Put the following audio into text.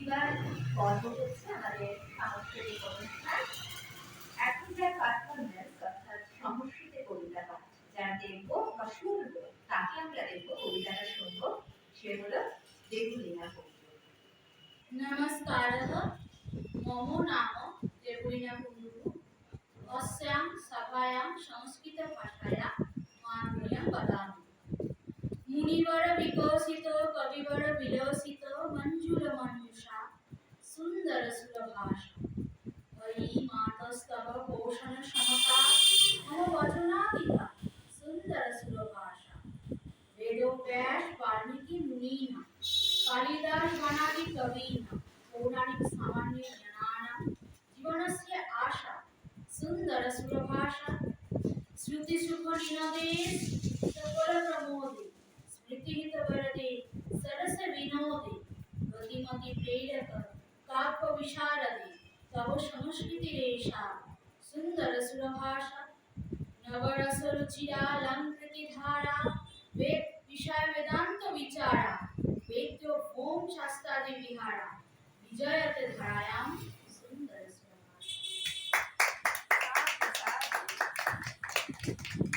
এবার গল্প হচ্ছে আমাদের সাংস্কৃতিক অনুষ্ঠান। এখন যার পারফরমেন্স অর্থাৎ সংস্কৃতে কবিতা পাঠ দেখব বা শুনব, তাকে আমরা দেখব, কবিতাটা শুনব, সে হলো দেবলীনা কুণ্ডু নমস্কার, মম নাম, দেবলীনা কুণ্ডু অস্যাম সভায়াম সংস্কৃত ভাষায়া মানবীয়াম বদামি। মুনিবর বিকশিত, কবিবর বিলসিত প্রকাশ এই মাতস্তব পোষণ सरस विनोदे प्रेरक काव्यविशारदे तव संस्कृतिरेषा सुन्दरसुरभाषा नवरसरुचिरालङ्कृतिधारा वेद विषयवेदान्तविचारा वेद्यों शास्त्रादिविहारा विजयते धारायां सुन्दरसुरभाषा